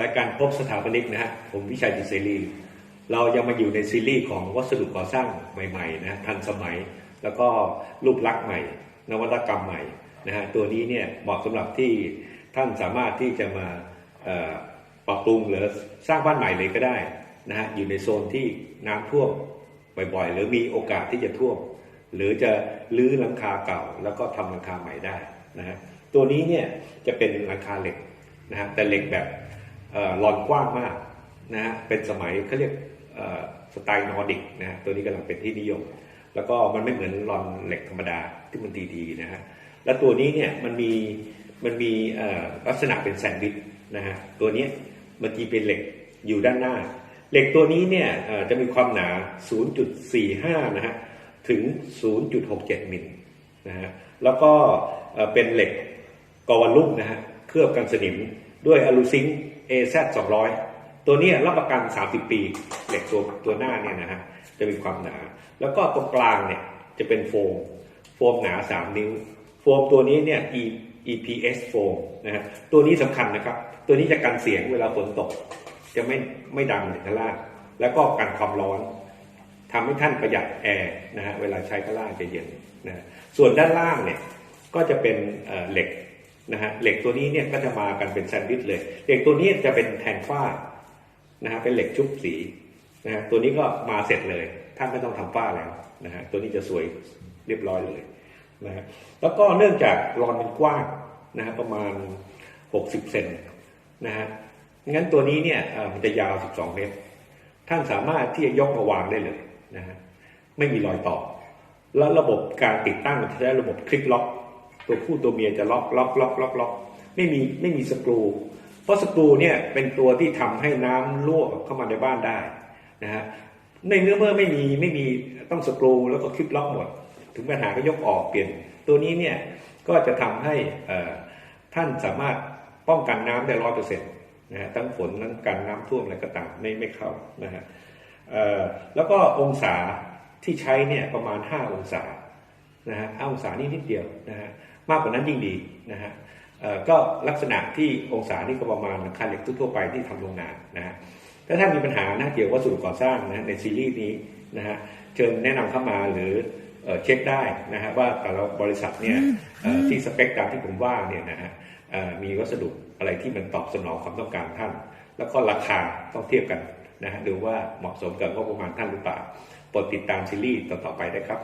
รายการพบสถาปนิกนะฮะผมวิชัยจิตเสรีเรายังมาอยู่ในซีรีส์ของวัสดุก่อสร้างใหม่ๆนะทันสมัย แล้วก็รูปลักษณ์ใหม่ นวัตกรรมใหม่นะฮะตัวนี้เนี่ยเหมาะสำหรับที่ท่านสามารถที่จะมาปรับปรุงหรือสร้างบ้านใหม่เลยก็ได้นะฮะอยู่ในโซนที่น้ำท่วมบ่อยๆ หรือมีโอกาสที่จะท่วม หรือจะรื้อหลังคาเก่า แล้วก็ทำหลังคาใหม่ได้นะฮะตัวนี้เนี่ยจะเป็นหลังคาเหล็กนะฮะแต่เหล็กแบบ ลอนกว้างมากนะฮะเป็นสมัยเขาเรียกสไตล์นอร์ดิกนะฮะตัวนี้กำลังเป็นที่นิยม แล้วก็มันไม่เหมือนลอนเหล็กธรรมดาที่มันดีๆนะฮะแล้วตัวนี้เนี่ยมันมีมันมีลักษณะเป็นแซนด์วิชนะฮะตัวนี้มันจีเป็นเหล็กอยู่ด้านหน้า เหล็กตัวนี้เนี่ยจะมีความหนา 0.45 นะฮะถึง 0.67 มิลนะฮะแล้วก็เอ่อเป็นเหล็กกอวัลลุ่มนะฮะเคลือบกันสนิม ด้วยอลูซิงค์ AZ 200ตัวนี้รับประกัน 30 ปีเหล็กตัวตัวหน้าเนี่ยนะฮะจะมีความหนา แล้วก็ตรงกลางเนี่ยจะเป็นโฟม โฟมหนา 3 นิ้ว โฟมตัวนี้เนี่ย E EPS โฟมนะฮะตัวนี้สำคัญนะครับ ตัวนี้จะกันเสียงเวลาฝนตก จะไม่ไม่ดังในข้างล่างแล้วก็กันความร้อนทำให้ท่านประหยัดแอร์นะฮะเวลาใช้ข้างล่างจะเย็นนะส่วนด้านล่างเนี่ยก็จะเป็นเหล็ก นะฮะเหล็กตัวนี้เนี่ยก็จะมากันเป็นแซนด์วิชเลย เหล็กตัวนี้จะเป็นแทนฝ้านะฮะเป็นเหล็กชุบสีนะฮะตัวนี้ก็มาเสร็จเลยท่านไม่ต้องทำฝ้าแล้วนะฮะตัวนี้จะสวยเรียบร้อยเลยนะฮะแล้วก็เนื่องจากรอนมันกว้างนะฮะประมาณ 60เซนนะฮะงั้นตัวนี้เนี่ยเอ่อมันจะยาว 12 เมตร ท่านสามารถที่จะยกมาวางได้เลยนะฮะไม่มีรอยต่อ แล้วระบบการติดตั้งจะใช้ระบบคลิกล็อก ตัวผู้ตัวเมียจะล็อกล็อกล็อกล็อกล็อกไม่มีไม่มีสกรูเพราะสกรูเนี่ยเป็นตัวที่ทำให้น้ำรั่วเข้ามาในบ้านได้นะฮะในเมื่อเมื่อไม่มีไม่มีต้องสกรูแล้วก็คลิกล็อกหมด ถึงปัญหาก็ยกออกเปลี่ยน ตัวนี้เนี่ยก็จะทำให้ท่านสามารถป้องกันน้ำได้ร้อยเปอร์เซ็นต์นะฮะทั้งฝนทั้งกันน้ำท่วมอะไรก็ตามไม่ไม่เข้านะฮะแล้วก็องศาที่ใช้เนี่ยประมาณ 5 องศานะฮะ5องศานี่นิดเดียวนะฮะ มากกว่านั้นยิ่งดีนะฮะเอ่อก็ลักษณะที่องศานี่ก็ประมาณหลังคาเหล็กทั่วๆไปที่ทำโรงงานนะฮะถ้าท่านมีปัญหานะเกี่ยวกับวัสดุก่อสร้างนะในซีรีส์นี้นะฮะเชิญแนะนำเข้ามาหรือเอ่อเช็คได้นะฮะว่าแต่ละบริษัทเนี่ยเอ่อที่สเปคตามที่ผมว่าเนี่ยนะฮะเอ่อมีวัสดุอะไรที่มันตอบสนองความต้องการท่าน แล้วก็ราคาต้องเทียบกันนะฮะดูว่าเหมาะสมกับงบประมาณท่านหรือเปล่าโปรดติดตามซีรีส์ต่อๆไปได้ครับ